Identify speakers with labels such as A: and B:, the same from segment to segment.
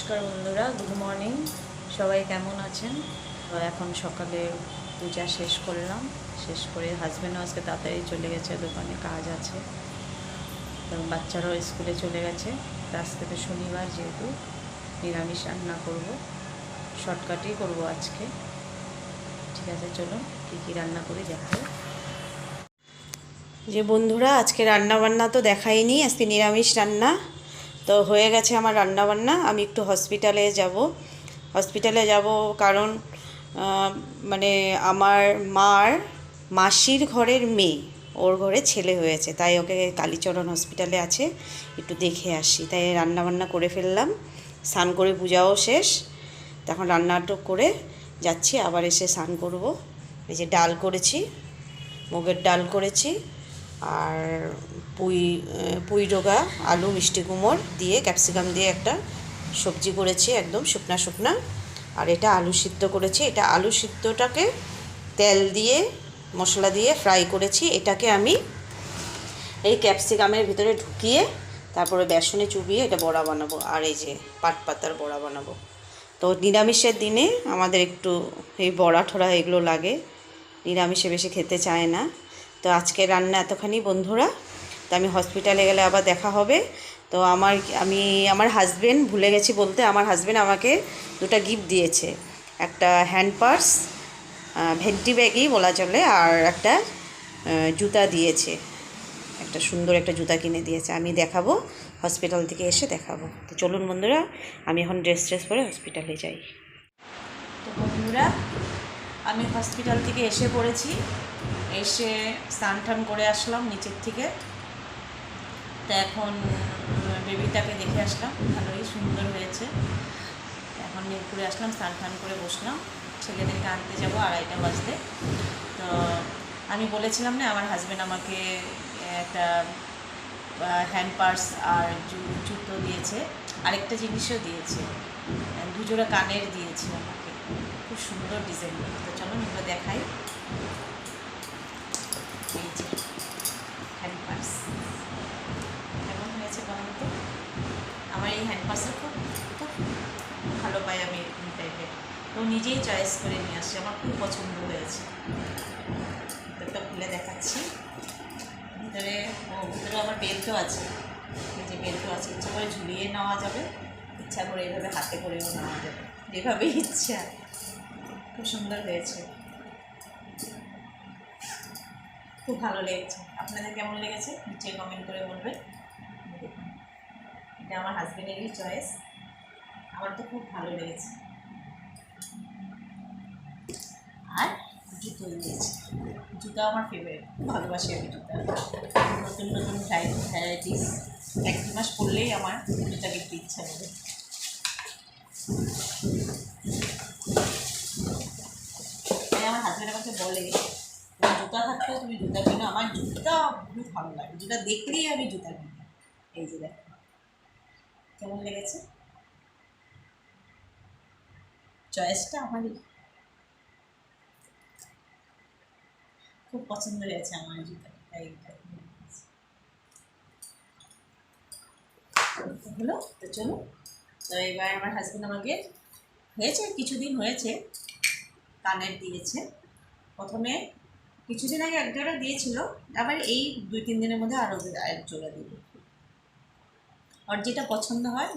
A: নমস্কার বন্ধুরা good morning সবাই কেমন আছেন? এখন সকালে পূজা শেষ করলাম। শেষ করে হাজব্যান্ডও আজকে তাড়াতাড়ি চলে গেছে, দোকানে কাজ আছে। এবং বাচ্চারাও স্কুলে চলে গেছে। আজকে তো শনিবার যেহেতু, নিরামিষ রান্না করব। শর্টকাটেই করব আজকে। ঠিক আছে চলো কী কী রান্না করি দেখাবো যে বন্ধুরা, আজকে রান্না বান্না তো দেখাইনি, আজকে নিরামিষ রান্না। তো হয়ে গেছে আমার রান্না বান্না আমি একটু হসপিটালে যাব। হসপিটালে যাব কারণ মানে আমার মার মাসির ঘরের মেয়ে, ওর ঘরে ছেলে হয়েছে, তাই ওকে কালীচরণ হসপিটালে আছে, একটু দেখে আসি। তাই রান্না বান্না করে ফেললাম, স্নান করে পূজাও শেষ, তখন রান্নাটা করে যাচ্ছি, আবার এসে স্নান করব। এই যে ডাল করেছি, মুগের ডাল করেছি আর পুঁই পুঁই ডোগা, আলু, মিষ্টি কুমড় দিয়ে ক্যাপসিকাম দিয়ে একটা সবজি করেছি একদম শুকনা শুকনা। আর এটা আলু সিদ্ধ করেছি। এটা আলু সিদ্ধটাকে তেল দিয়ে, মশলা দিয়ে ফ্রাই করেছি। এটাকে আমি এই ক্যাপসিকামের ভিতরে ঢুকিয়ে তারপরে বেসনে চুবিয়ে এটা বড়া বানাবো। আর এই যে পাট পাতার বড়া বানাবো। তো নিরামিষের দিনে আমাদের একটু এই বড়া ঠোড়া এগুলো লাগে। নিরামিষে বেশি খেতে চায় না। তো আজকে রান্না এতখানি বন্ধুরা। তো আমি হসপিটালে গেলে আবার দেখা হবে। তো আমার, আমি, আমার হাজবেন্ড ভুলে গেছি বলতে, আমার হাজবেন্ড আমাকে দুটো গিফট দিয়েছে। একটা হ্যান্ড পার্স ভেন্টি ব্যাগই বলা চলে, আর একটা জুতা দিয়েছে। একটা সুন্দর একটা জুতা কিনে দিয়েছে। আমি দেখাবো হসপিটাল থেকে এসে দেখাবো। তো চলুন বন্ধুরা, আমি এখন ড্রেস ট্রেস পরে হসপিটালে যাই। তো বন্ধুরা আমি হসপিটাল থেকে এসে পড়েছি। এসে স্নান টান করে আসলাম নিচের থেকে। তো এখন বেবিটাকে দেখে আসলাম। ভালোই সুন্দর হয়েছে। এখন মিরপুরে আসলাম, স্নান টান করে বসলাম। ছেলেদেরকে আনতে যাব আড়াইটা বাজতে। তো আমি বলেছিলাম না, আমার হাজব্যান্ড আমাকে একটা হ্যান্ড পার্স আর জুতো দিয়েছে। আরেকটা জিনিসও দিয়েছে। দুজোড়া কানের দিয়েছে খুব সুন্দর ডিজাইন তো চলো এগুলো দেখাই। এই যে হ্যান্ড পার্স হয়েছে বলুন তো? আমার এই হ্যান্ড খুব খুব ভালো পাই আমি টাইপের তো নিজেই চয়েস করে নিয়ে আসছি আমার খুব পছন্দ হয়েছে। ভিতরটা খুলে দেখাচ্ছি। ভিতরে, ও, ভিতরে আমার বেল্টও আছে। এই যে বেল্টও আছে, ইচ্ছা করে ঝুলিয়ে নেওয়া যাবে। ইচ্ছা করে এইভাবে হাতে করেও নেওয়া যাবে। যেভাবে ইচ্ছা। খুব সুন্দর হয়েছে। খুব ভালো লেগেছে। আপনাদের কেমন লেগেছে? নিচে কমেন্ট করে বলবেন। এটা আমার হাজবেন্ডেরই চয়েস আমার তো খুব ভালো লেগেছে। আর জুতো দিয়েছে জুতো আমার ফেভারিট ভালোবাসি আমি জুতা। নতুন নতুন ভ্যারাইটিস এক দু মাস পরলেই আমার জুতা কিনতে ইচ্ছা হবে তাই আমার বলে তোমার জুতা থাকতেও তুমি জুতা কিনো? আমার জুতা খুব ভালো লাগে। জুতা দেখলেই আমি জুতা কিনি। এই যে দেখো। কেমন লেগেছে? চয়েসটা আমারই খুব পছন্দ হয়েছে আমার জুতা। তাই হলো, তো চলো। তো এবার আমার হাজব্যান্ড আমাকে হয়েছে, কিছুদিন হয়েছে। কানের দিয়েছে। প্রথমে কিছুদিন আগে এক দিয়েছিল, আবার এই দুই, তিন দিনের মধ্যে আরও এক জোড়া দিবে। ওর যেটা পছন্দ হয়,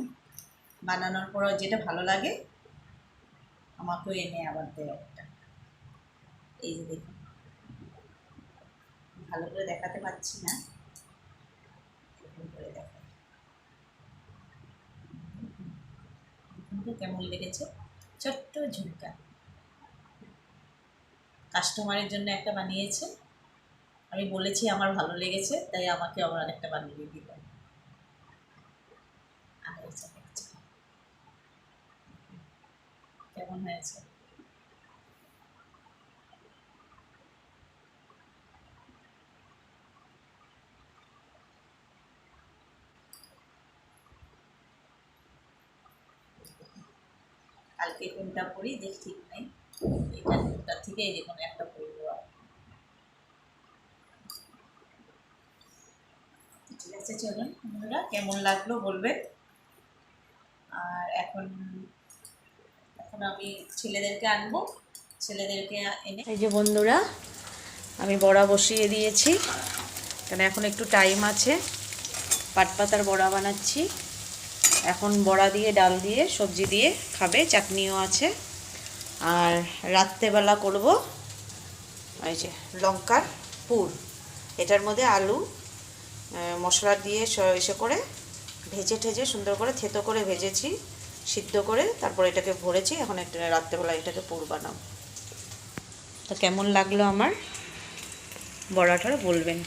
A: বানানোর পর যেটা ভালো লাগে, আমাকেও এনে আবার দেয় একটা। এই যে দেখুন। ভালো করে দেখাতে পাচ্ছি না। কেমন লেগেছে। ছোট্ট ঝুমকা। কাস্টমারের জন্য একটা বানিয়েছে। আমি বলেছি আমার ভালো লেগেছে, তাই আমাকে আবার আরেকটা বানিয়ে দিল। কেমন হয়েছে? কালকে কোনটা পড়ি, দেখ ঠিক নাই। এটা দুটার থেকে যে কোনো একটা পড়ব ঠিক আছে চলুন বন্ধুরা কেমন লাগল বলবেন
B: আর এখন এখন আমি ছেলেদেরকে আনব ছেলেদেরকে এনে
A: এই যে বন্ধুরা, আমি বড়া বসিয়ে দিয়েছি। কেন এখন একটু টাইম আছে। পাট পাতার বড়া বানাচ্ছি। এখন বড়া দিয়ে, ডাল দিয়ে, সবজি দিয়ে খাবে, চাটনিও আছে। আর রাত্রেবেলা করব এই যে লঙ্কার পুর। এটার মধ্যে আলু মশলা দিয়ে এসে করে ভেজে ঠেজে সুন্দর করে থেতো করে ভেজেছি, সিদ্ধ করে তারপর এটাকে ভরেছি, এখন একটা রাত্রেবেলা এটাকে পুর বানাবো। তো কেমন লাগল আমার বড়াটা বলবেন।